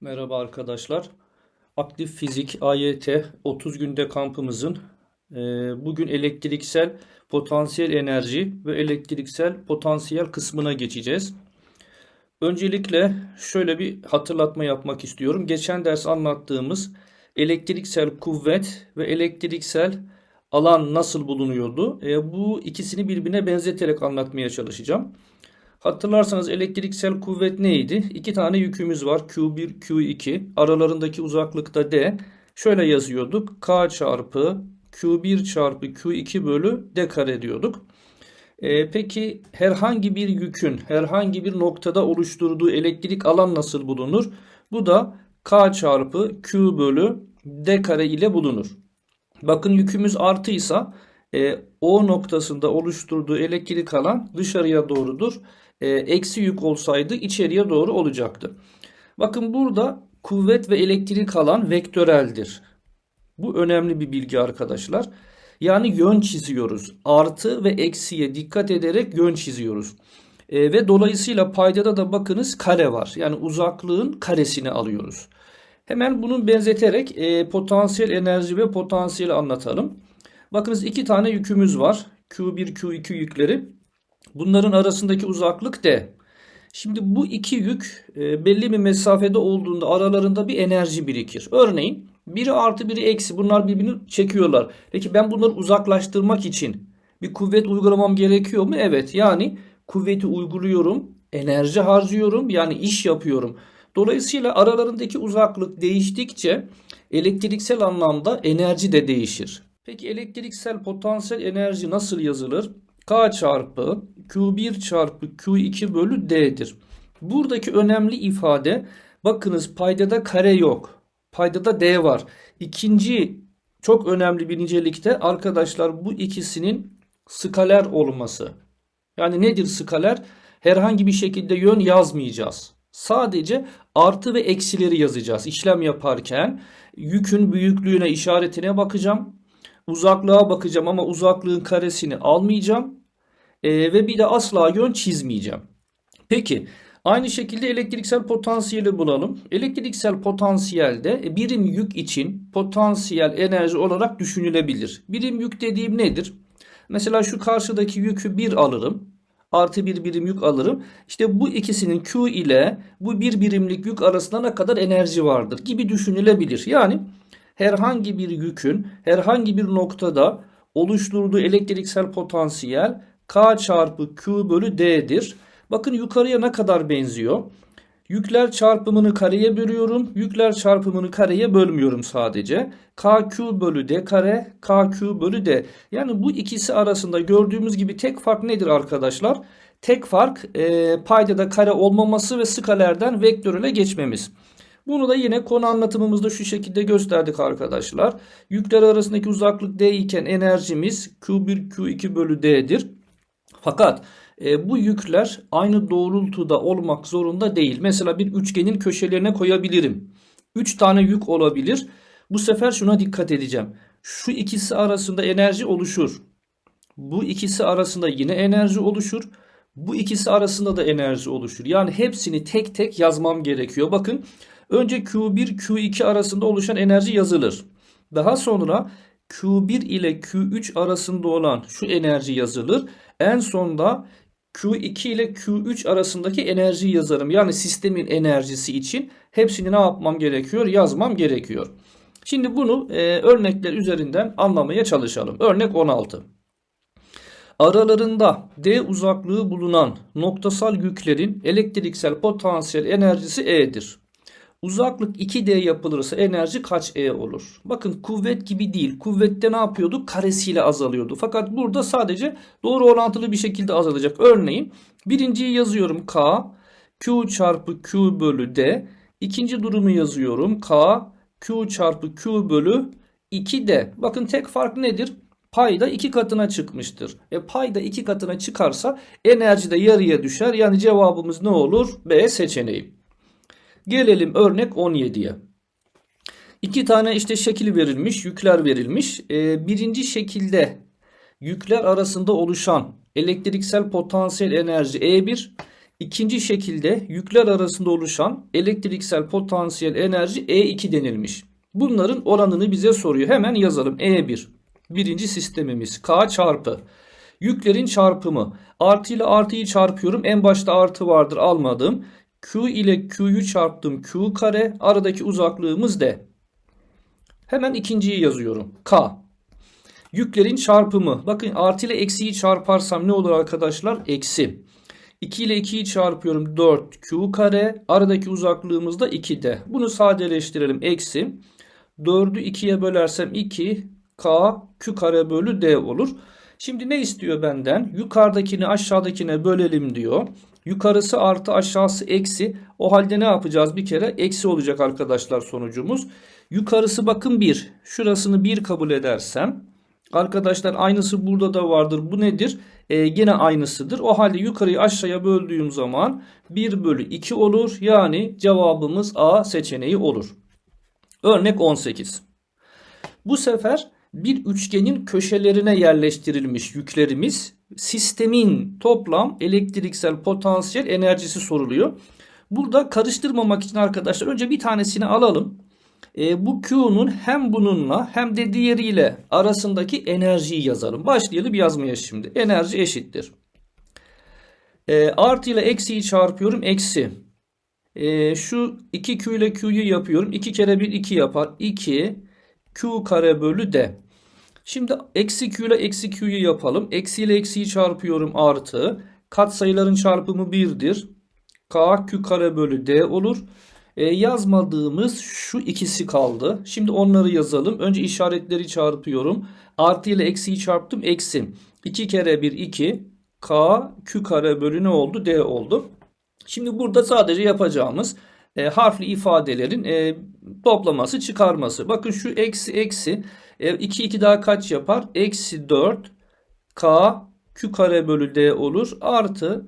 Merhaba arkadaşlar. Aktif Fizik AYT 30 günde kampımızın e, bugün elektriksel potansiyel enerji ve elektriksel potansiyel kısmına geçeceğiz. Öncelikle şöyle bir hatırlatma yapmak istiyorum. Geçen ders anlattığımız elektriksel kuvvet ve elektriksel alan nasıl bulunuyordu? E, bu ikisini birbirine benzeterek anlatmaya çalışacağım. Hatırlarsanız elektriksel kuvvet neydi? İki tane yükümüz var. Q1, Q2. Aralarındaki uzaklıkta D. Şöyle yazıyorduk. K çarpı Q1 çarpı Q2 bölü D kare diyorduk. Ee, peki herhangi bir yükün herhangi bir noktada oluşturduğu elektrik alan nasıl bulunur? Bu da K çarpı Q bölü D kare ile bulunur. Bakın yükümüz artıysa e, O noktasında oluşturduğu elektrik alan dışarıya doğrudur. E, eksi yük olsaydı içeriye doğru olacaktı. Bakın burada kuvvet ve elektrik alan vektöreldir. Bu önemli bir bilgi arkadaşlar. Yani yön çiziyoruz. Artı ve eksiye dikkat ederek yön çiziyoruz. E, ve dolayısıyla paydada da bakınız kare var. Yani uzaklığın karesini alıyoruz. Hemen bunun benzeterek e, potansiyel enerji ve potansiyeli anlatalım. Bakınız iki tane yükümüz var. Q1, Q2 yükleri. Bunların arasındaki uzaklık D. Şimdi bu iki yük e, belli bir mesafede olduğunda aralarında bir enerji birikir. Örneğin biri artı biri eksi bunlar birbirini çekiyorlar. Peki ben bunları uzaklaştırmak için bir kuvvet uygulamam gerekiyor mu? Evet yani kuvveti uyguluyorum, enerji harcıyorum yani iş yapıyorum. Dolayısıyla aralarındaki uzaklık değiştikçe elektriksel anlamda enerji de değişir. Peki elektriksel potansiyel enerji nasıl yazılır? K çarpı Q1 çarpı Q2 bölü D'dir. Buradaki önemli ifade bakınız paydada kare yok. Paydada D var. İkinci çok önemli bir nicelikte arkadaşlar bu ikisinin skaler olması. Yani nedir skaler? Herhangi bir şekilde yön yazmayacağız. Sadece artı ve eksileri yazacağız. İşlem yaparken yükün büyüklüğüne işaretine bakacağım. Uzaklığa bakacağım ama uzaklığın karesini almayacağım. Ee, ve bir de asla yön çizmeyeceğim. Peki aynı şekilde elektriksel potansiyeli bulalım. Elektriksel potansiyelde birim yük için potansiyel enerji olarak düşünülebilir. Birim yük dediğim nedir? Mesela şu karşıdaki yükü 1 alırım. Artı bir birim yük alırım. İşte bu ikisinin Q ile bu bir birimlik yük arasında ne kadar enerji vardır gibi düşünülebilir. Yani herhangi bir yükün herhangi bir noktada oluşturduğu elektriksel potansiyel K çarpı Q bölü D'dir. Bakın yukarıya ne kadar benziyor. Yükler çarpımını kareye bölüyorum. Yükler çarpımını kareye bölmüyorum sadece. KQ bölü D kare, KQ bölü D. Yani bu ikisi arasında gördüğümüz gibi tek fark nedir arkadaşlar? Tek fark e, paydada kare olmaması ve skalerden vektöre geçmemiz. Bunu da yine konu anlatımımızda şu şekilde gösterdik arkadaşlar. Yükler arasındaki uzaklık D iken enerjimiz Q1 Q2 bölü D'dir. Fakat e, bu yükler aynı doğrultuda olmak zorunda değil. Mesela bir üçgenin köşelerine koyabilirim. 3 tane yük olabilir. Bu sefer şuna dikkat edeceğim. Şu ikisi arasında enerji oluşur. Bu ikisi arasında yine enerji oluşur. Bu ikisi arasında da enerji oluşur. Yani hepsini tek tek yazmam gerekiyor. Bakın önce Q1 Q2 arasında oluşan enerji yazılır. Daha sonra Q1 ile Q3 arasında olan şu enerji yazılır. En sonda Q2 ile Q3 arasındaki enerjiyi yazarım. Yani sistemin enerjisi için hepsini ne yapmam gerekiyor? Yazmam gerekiyor. Şimdi bunu e, örnekler üzerinden anlamaya çalışalım. Örnek 16. Aralarında D uzaklığı bulunan noktasal yüklerin elektriksel potansiyel enerjisi E'dir. Uzaklık 2D yapılırsa enerji kaç E olur? Bakın kuvvet gibi değil. Kuvvette ne yapıyorduk? Karesiyle azalıyordu. Fakat burada sadece doğru orantılı bir şekilde azalacak. Örneğin birinciyi yazıyorum K. Q çarpı Q bölü D. İkinci durumu yazıyorum K. Q çarpı Q bölü 2D. Bakın tek fark nedir? Payda iki katına çıkmıştır. E payda iki katına çıkarsa enerji de yarıya düşer. Yani cevabımız ne olur? B seçeneği. Gelelim örnek 17'ye. İki tane işte şekil verilmiş, yükler verilmiş. Ee, birinci şekilde yükler arasında oluşan elektriksel potansiyel enerji E1, İkinci şekilde yükler arasında oluşan elektriksel potansiyel enerji E2 denilmiş. Bunların oranını bize soruyor. Hemen yazalım. E1. Birinci sistemimiz K çarpı. Yüklerin çarpımı. Artı ile artıyı çarpıyorum. En başta artı vardır almadım. Q ile Q'yu çarptım. Q kare. Aradaki uzaklığımız D. Hemen ikinciyi yazıyorum. K. Yüklerin çarpımı. Bakın artı ile eksiyi çarparsam ne olur arkadaşlar? Eksi. 2 ile 2'yi çarpıyorum 4 Q kare. Aradaki uzaklığımız da 2D. Bunu sadeleştirelim. Eksi. 4'ü 2'ye bölersem 2 K Q kare bölü D olur. Şimdi ne istiyor benden? Yukarıdakini aşağıdakine bölelim diyor. Yukarısı artı aşağısı eksi. O halde ne yapacağız? Bir kere eksi olacak arkadaşlar sonucumuz. Yukarısı bakın 1. Şurasını 1 kabul edersem. Arkadaşlar aynısı burada da vardır. Bu nedir? Ee, gene aynısıdır. O halde yukarıyı aşağıya böldüğüm zaman 1 bölü 2 olur. Yani cevabımız A seçeneği olur. Örnek 18. Bu sefer bir üçgenin köşelerine yerleştirilmiş yüklerimiz sistemin toplam elektriksel potansiyel enerjisi soruluyor. Burada karıştırmamak için arkadaşlar önce bir tanesini alalım. E, bu Q'nun hem bununla hem de diğeriyle arasındaki enerjiyi yazalım. Başlayalım yazmaya şimdi. Enerji eşittir. E, artı ile eksiyi çarpıyorum. Eksi. E, şu 2Q ile Q'yu yapıyorum. 2 kere 1 2 yapar. 2 Q kare bölü D. Şimdi eksi Q ile eksi Q'yu yapalım. Eksi ile eksiyi çarpıyorum artı. Katsayıların çarpımı 1'dir. K Q kare bölü D olur. E, yazmadığımız şu ikisi kaldı. Şimdi onları yazalım. Önce işaretleri çarpıyorum. Artı ile eksiyi çarptım. Eksi. 2 kere 1 2. K Q kare bölü ne oldu? D oldu. Şimdi burada sadece yapacağımız e, harfli ifadelerin e, toplaması çıkarması. Bakın şu eksi eksi. E, 2 2 daha kaç yapar? Eksi 4 K Q kare bölü D olur. Artı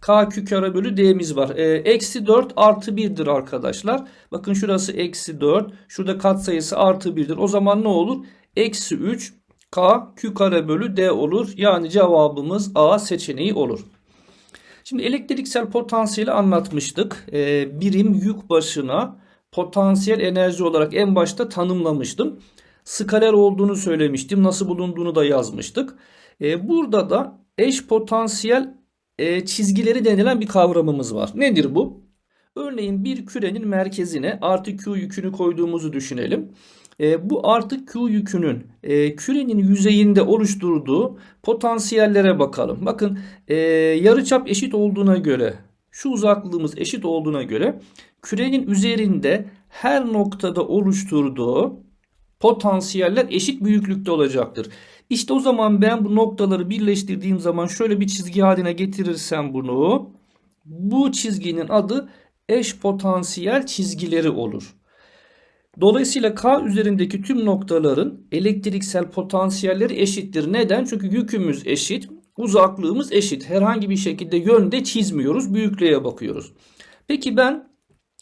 K Q kare bölü D'miz var. E, eksi 4 artı 1'dir arkadaşlar. Bakın şurası eksi 4. Şurada katsayısı artı 1'dir. O zaman ne olur? Eksi 3 K Q kare bölü D olur. Yani cevabımız A seçeneği olur. Şimdi elektriksel potansiyeli anlatmıştık. E, birim yük başına potansiyel enerji olarak en başta tanımlamıştım. Skaler olduğunu söylemiştim. Nasıl bulunduğunu da yazmıştık. E, burada da eş potansiyel e, çizgileri denilen bir kavramımız var. Nedir bu? Örneğin bir kürenin merkezine artı Q yükünü koyduğumuzu düşünelim. E, bu artı Q yükünün kürenin yüzeyinde oluşturduğu potansiyellere bakalım. Bakın e, yarıçap eşit olduğuna göre şu uzaklığımız eşit olduğuna göre kürenin üzerinde her noktada oluşturduğu potansiyeller eşit büyüklükte olacaktır. İşte o zaman ben bu noktaları birleştirdiğim zaman şöyle bir çizgi haline getirirsem bunu bu çizginin adı eş potansiyel çizgileri olur. Dolayısıyla K üzerindeki tüm noktaların elektriksel potansiyelleri eşittir. Neden? Çünkü yükümüz eşit, uzaklığımız eşit. Herhangi bir şekilde yönde çizmiyoruz, büyüklüğe bakıyoruz. Peki ben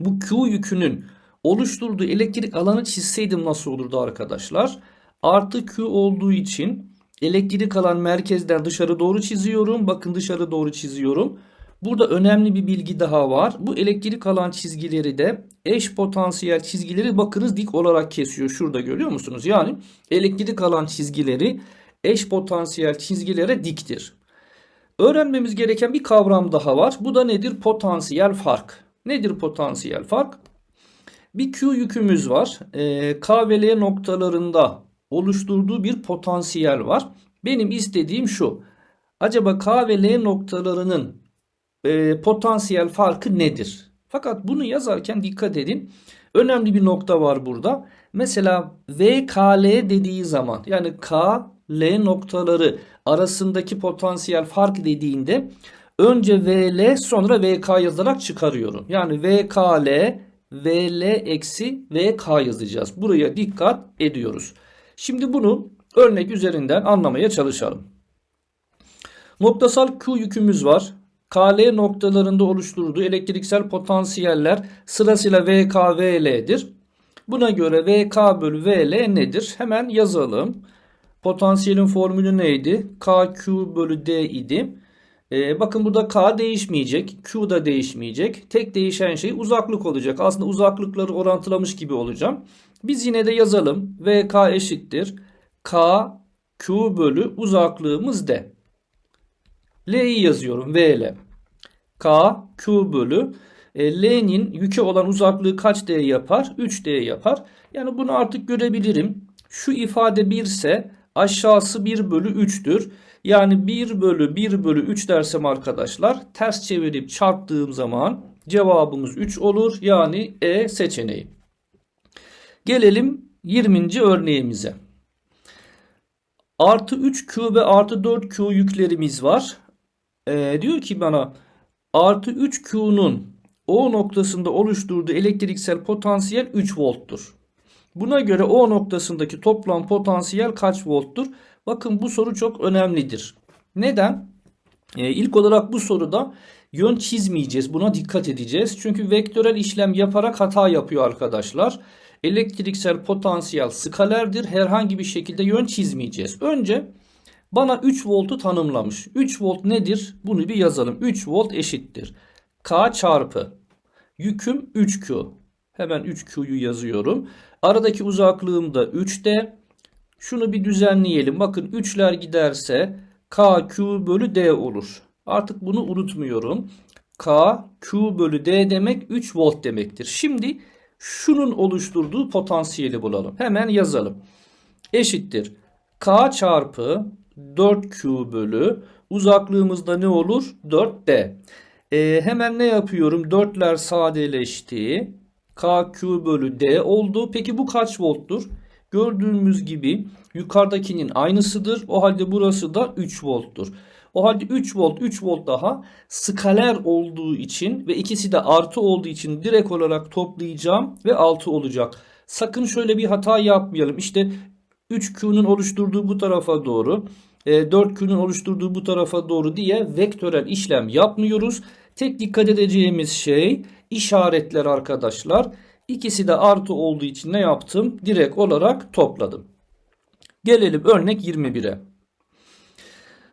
bu Q yükünün oluşturduğu elektrik alanı çizseydim nasıl olurdu arkadaşlar? Artı Q olduğu için elektrik alan merkezden dışarı doğru çiziyorum. Bakın dışarı doğru çiziyorum. Burada önemli bir bilgi daha var. Bu elektrik alan çizgileri de eş potansiyel çizgileri bakınız dik olarak kesiyor. Şurada görüyor musunuz? Yani elektrik alan çizgileri eş potansiyel çizgilere diktir. Öğrenmemiz gereken bir kavram daha var. Bu da nedir? Potansiyel fark. Nedir potansiyel fark? Bir Q yükümüz var. E, K ve L noktalarında oluşturduğu bir potansiyel var. Benim istediğim şu. Acaba K ve L noktalarının e, potansiyel farkı nedir? Fakat bunu yazarken dikkat edin. Önemli bir nokta var burada. Mesela VKL dediği zaman yani K, L noktaları arasındaki potansiyel fark dediğinde önce VL sonra VK yazarak çıkarıyorum. Yani VKL VL eksi VK yazacağız. Buraya dikkat ediyoruz. Şimdi bunu örnek üzerinden anlamaya çalışalım. Noktasal Q yükümüz var. KL noktalarında oluşturduğu elektriksel potansiyeller sırasıyla VK, VL'dir. Buna göre VK bölü VL nedir? Hemen yazalım. Potansiyelin formülü neydi? KQ bölü D idi. Ee, bakın burada K değişmeyecek. Q da değişmeyecek. Tek değişen şey uzaklık olacak. Aslında uzaklıkları orantılamış gibi olacağım. Biz yine de yazalım. VK eşittir. K Q bölü uzaklığımız D. L'yi yazıyorum. VL. K Q bölü e, L'nin yükü olan uzaklığı kaç D yapar? 3 D yapar. Yani bunu artık görebilirim. Şu ifade 1 ise aşağısı 1 bölü 3'tür. Yani 1 bölü 1 bölü 3 dersem arkadaşlar ters çevirip çarptığım zaman cevabımız 3 olur. Yani E seçeneği. Gelelim 20. örneğimize. Artı 3Q ve artı 4Q yüklerimiz var. Ee, diyor ki bana artı 3Q'nun O noktasında oluşturduğu elektriksel potansiyel 3 volttur. Buna göre O noktasındaki toplam potansiyel kaç volttur? Bakın bu soru çok önemlidir. Neden? Ee, ilk olarak bu soruda yön çizmeyeceğiz. Buna dikkat edeceğiz. Çünkü vektörel işlem yaparak hata yapıyor arkadaşlar. Elektriksel potansiyel skalerdir. Herhangi bir şekilde yön çizmeyeceğiz. Önce bana 3 voltu tanımlamış. 3 volt nedir? Bunu bir yazalım. 3 volt eşittir. K çarpı yüküm 3Q. Hemen 3Q'yu yazıyorum. Aradaki uzaklığım da 3D. Şunu bir düzenleyelim. Bakın 3'ler giderse KQ bölü D olur. Artık bunu unutmuyorum. K, Q bölü D demek 3 volt demektir. Şimdi şunun oluşturduğu potansiyeli bulalım. Hemen yazalım. Eşittir. K çarpı 4Q bölü uzaklığımızda ne olur? 4D. Ee, hemen ne yapıyorum? 4'ler sadeleşti. KQ bölü D oldu. Peki bu kaç volttur? Gördüğümüz gibi yukarıdakinin aynısıdır. O halde burası da 3 volttur. O halde 3 volt 3 volt daha skaler olduğu için ve ikisi de artı olduğu için direkt olarak toplayacağım ve 6 olacak. Sakın şöyle bir hata yapmayalım. İşte 3Q'nun oluşturduğu bu tarafa doğru 4Q'nun oluşturduğu bu tarafa doğru diye vektörel işlem yapmıyoruz. Tek dikkat edeceğimiz şey işaretler arkadaşlar. İkisi de artı olduğu için ne yaptım? Direkt olarak topladım. Gelelim örnek 21'e.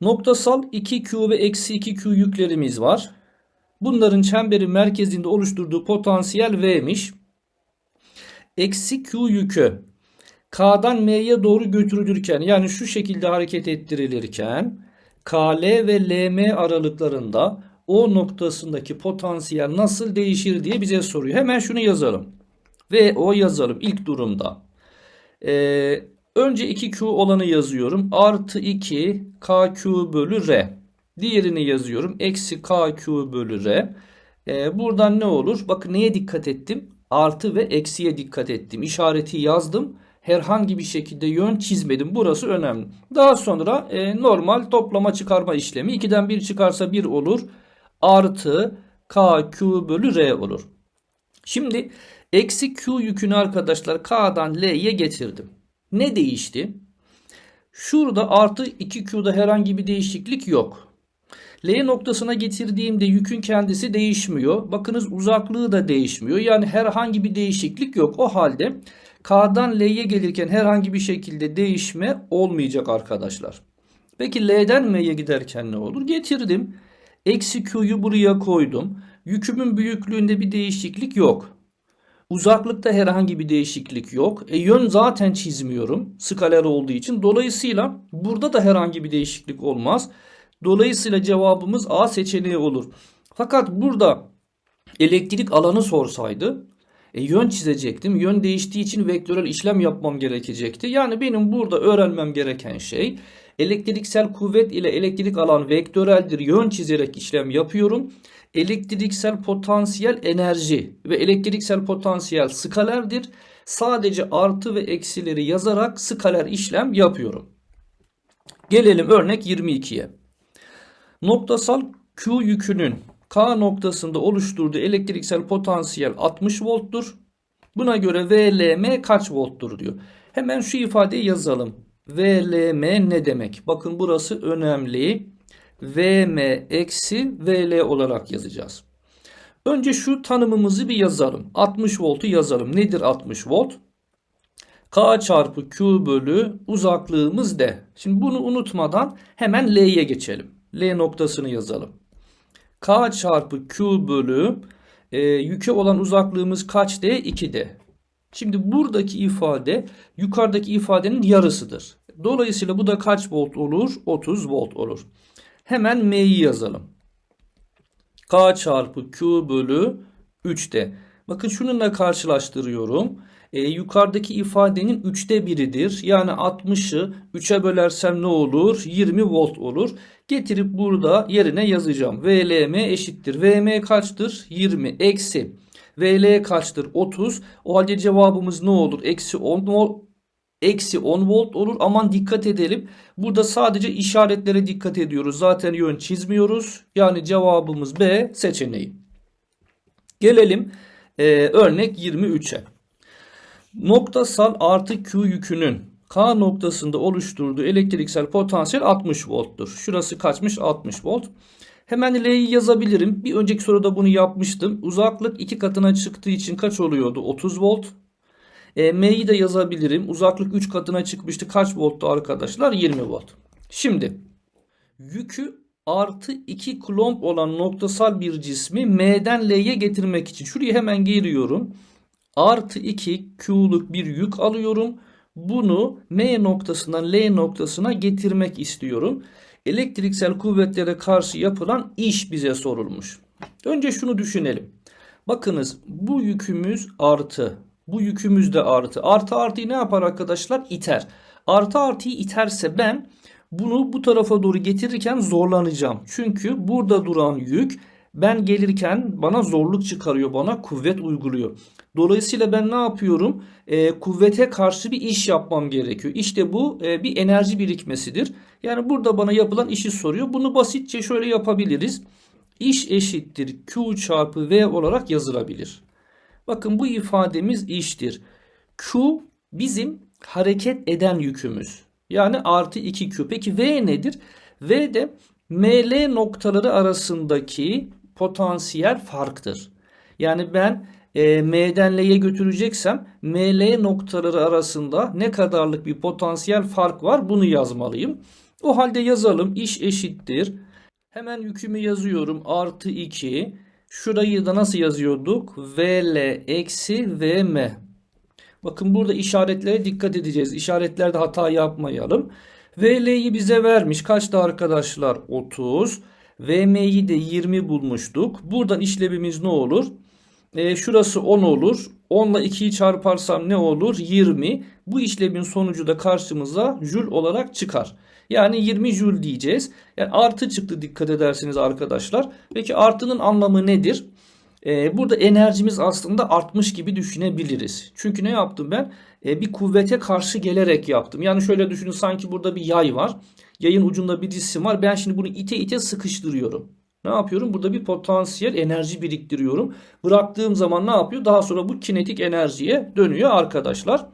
Noktasal 2Q ve eksi 2Q yüklerimiz var. Bunların çemberin merkezinde oluşturduğu potansiyel V'miş. Eksi Q yükü K'dan M'ye doğru götürülürken yani şu şekilde hareket ettirilirken KL ve LM aralıklarında o noktasındaki potansiyel nasıl değişir diye bize soruyor. Hemen şunu yazalım. Ve o yazalım ilk durumda. Ee, önce 2Q olanı yazıyorum. Artı 2 KQ bölü R. Diğerini yazıyorum. Eksi KQ bölü R. Ee, buradan ne olur? Bakın neye dikkat ettim? Artı ve eksiye dikkat ettim. İşareti yazdım. Herhangi bir şekilde yön çizmedim. Burası önemli. Daha sonra e, normal toplama çıkarma işlemi. 2'den 1 çıkarsa 1 olur. Artı KQ bölü R olur. Şimdi eksi Q yükünü arkadaşlar K'dan L'ye getirdim. Ne değişti? Şurada artı 2Q'da herhangi bir değişiklik yok. L noktasına getirdiğimde yükün kendisi değişmiyor. Bakınız uzaklığı da değişmiyor. Yani herhangi bir değişiklik yok. O halde K'dan L'ye gelirken herhangi bir şekilde değişme olmayacak arkadaşlar. Peki L'den M'ye giderken ne olur? Getirdim. Eksi Q'yu buraya koydum. Yükümün büyüklüğünde bir değişiklik yok. Uzaklıkta herhangi bir değişiklik yok. E, yön zaten çizmiyorum. Skaler olduğu için. Dolayısıyla burada da herhangi bir değişiklik olmaz. Dolayısıyla cevabımız A seçeneği olur. Fakat burada elektrik alanı sorsaydı e, yön çizecektim. Yön değiştiği için vektörel işlem yapmam gerekecekti. Yani benim burada öğrenmem gereken şey elektriksel kuvvet ile elektrik alan vektöreldir. Yön çizerek işlem yapıyorum. Elektriksel potansiyel enerji ve elektriksel potansiyel skalerdir. Sadece artı ve eksileri yazarak skaler işlem yapıyorum. Gelelim örnek 22'ye. Noktasal Q yükünün K noktasında oluşturduğu elektriksel potansiyel 60 volttur. Buna göre VLM kaç volttur diyor. Hemen şu ifadeyi yazalım. VLM ne demek? Bakın burası önemli. VM eksi VL olarak yazacağız. Önce şu tanımımızı bir yazalım. 60 voltu yazalım. Nedir 60 volt? K çarpı Q bölü uzaklığımız D. Şimdi bunu unutmadan hemen L'ye geçelim. L noktasını yazalım. K çarpı Q bölü e, yüke olan uzaklığımız kaç D? 2D. Şimdi buradaki ifade yukarıdaki ifadenin yarısıdır. Dolayısıyla bu da kaç volt olur? 30 volt olur. Hemen M'yi yazalım. K çarpı Q bölü 3D. Bakın şununla karşılaştırıyorum. E, yukarıdaki ifadenin 3'te biridir. Yani 60'ı 3'e bölersem ne olur? 20 volt olur. Getirip burada yerine yazacağım. VLM eşittir. VM kaçtır? 20 eksi. VL kaçtır? 30. O halde cevabımız ne olur? Eksi 10 volt. Eksi 10 volt olur. Aman dikkat edelim. Burada sadece işaretlere dikkat ediyoruz. Zaten yön çizmiyoruz. Yani cevabımız B seçeneği. Gelelim e, örnek 23'e. Noktasal artı Q yükünün K noktasında oluşturduğu elektriksel potansiyel 60 volttur. Şurası kaçmış? 60 volt. Hemen L'yi yazabilirim. Bir önceki soruda bunu yapmıştım. Uzaklık 2 katına çıktığı için kaç oluyordu? 30 volt. E, M'yi de yazabilirim. Uzaklık 3 katına çıkmıştı. Kaç volttu arkadaşlar? 20 volt. Şimdi yükü artı 2 kulomb olan noktasal bir cismi M'den L'ye getirmek için. Şuraya hemen geliyorum. Artı 2 Q'luk bir yük alıyorum. Bunu M noktasından L noktasına getirmek istiyorum. Elektriksel kuvvetlere karşı yapılan iş bize sorulmuş. Önce şunu düşünelim. Bakınız bu yükümüz artı. Bu yükümüz de artı. Artı artıyı ne yapar arkadaşlar? İter. Artı artıyı iterse ben bunu bu tarafa doğru getirirken zorlanacağım. Çünkü burada duran yük ben gelirken bana zorluk çıkarıyor, bana kuvvet uyguluyor. Dolayısıyla ben ne yapıyorum? E, kuvvete karşı bir iş yapmam gerekiyor. İşte bu e, bir enerji birikmesidir. Yani burada bana yapılan işi soruyor. Bunu basitçe şöyle yapabiliriz. İş eşittir Q çarpı V olarak yazılabilir. Bakın bu ifademiz iştir. Q bizim hareket eden yükümüz. Yani artı 2Q. Peki V nedir? V de ML noktaları arasındaki potansiyel farktır. Yani ben e, M'den L'ye götüreceksem ML noktaları arasında ne kadarlık bir potansiyel fark var bunu yazmalıyım. O halde yazalım iş eşittir. Hemen yükümü yazıyorum artı 2. Şurayı da nasıl yazıyorduk? VL eksi VM. Bakın burada işaretlere dikkat edeceğiz. İşaretlerde hata yapmayalım. VL'yi bize vermiş. Kaçtı arkadaşlar? 30. VM'yi de 20 bulmuştuk. Buradan işlemimiz ne olur? E, şurası 10 olur. 10 ile 2'yi çarparsam ne olur? 20. Bu işlemin sonucu da karşımıza jül olarak çıkar. Yani 20 jül diyeceğiz. Yani artı çıktı dikkat edersiniz arkadaşlar. Peki artının anlamı nedir? Ee, burada enerjimiz aslında artmış gibi düşünebiliriz. Çünkü ne yaptım ben? Ee, bir kuvvete karşı gelerek yaptım. Yani şöyle düşünün sanki burada bir yay var. Yayın ucunda bir cisim var. Ben şimdi bunu ite ite sıkıştırıyorum. Ne yapıyorum? Burada bir potansiyel enerji biriktiriyorum. Bıraktığım zaman ne yapıyor? Daha sonra bu kinetik enerjiye dönüyor arkadaşlar.